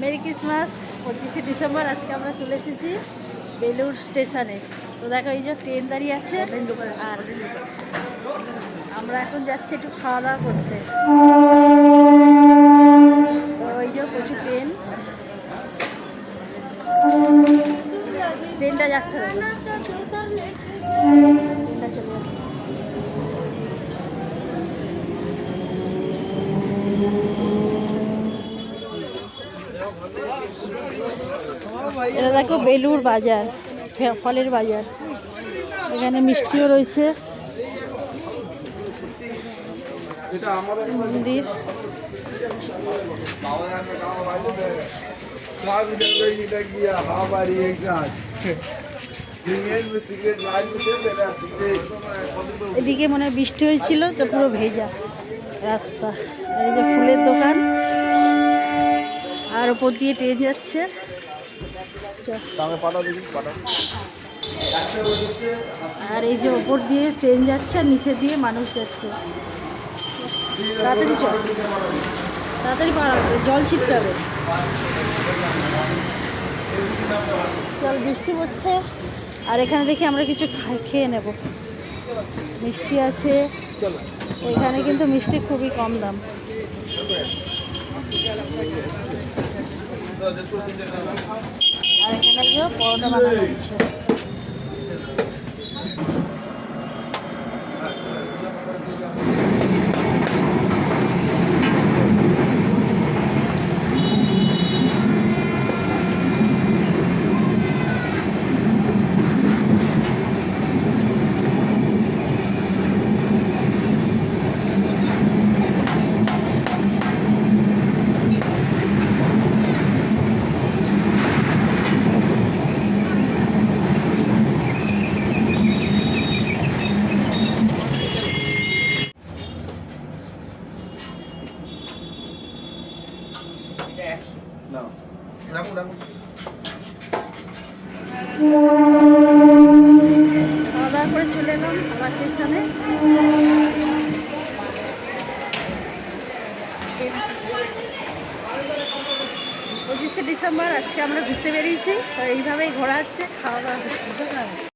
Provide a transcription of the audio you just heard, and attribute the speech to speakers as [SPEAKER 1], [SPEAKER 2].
[SPEAKER 1] Merry Christmas, পঁচিশে December, আজকে আমরা চলে এসেছি বেলুর স্টেশনে। তো দেখো, এই যে ট্রেন দাঁড়িয়ে আছে, আর আমরা এখন যাচ্ছি একটু খাওয়া দাওয়া করতে এই যে প্রচুর ট্রেন। ট্রেনটা যাচ্ছে। ট্রেনটা চলে যাচ্ছে। এটা দেখো বেলুর বাজার ফলের বাজার। এখানে মিষ্টিও রয়েছে। মন্দির। এদিকে মনে হয় বৃষ্টি হয়েছিল, তো পুরো ভেজা রাস্তা। ফুলের দোকান। আর ওপর দিয়ে ট্রেন যাচ্ছে। আর এই যে ওপর দিয়ে ট্রেন যাচ্ছে আর নিচে দিয়ে মানুষ যাচ্ছে। তাড়াতাড়ি চল। তাড়াতাড়ি পার হবে, জল ছিটকাবে চল, বৃষ্টি পড়ছে আর এখানে দেখি আমরা কিছু খেয়ে নেব। মিষ্টি আছে। এখানে কিন্তু মিষ্টি খুবই কম দাম। আর এখানে যে পরোটা বানানো হচ্ছে। খাওয়া দাওয়া করে চলে এলাম আবার স্টেশনে। পঁচিশে ডিসেম্বর আজকে আমরা ঘুরতে বেরিয়েছি। তো এইভাবেই ঘোরা হচ্ছে খাওয়া দাওয়া হচ্ছে।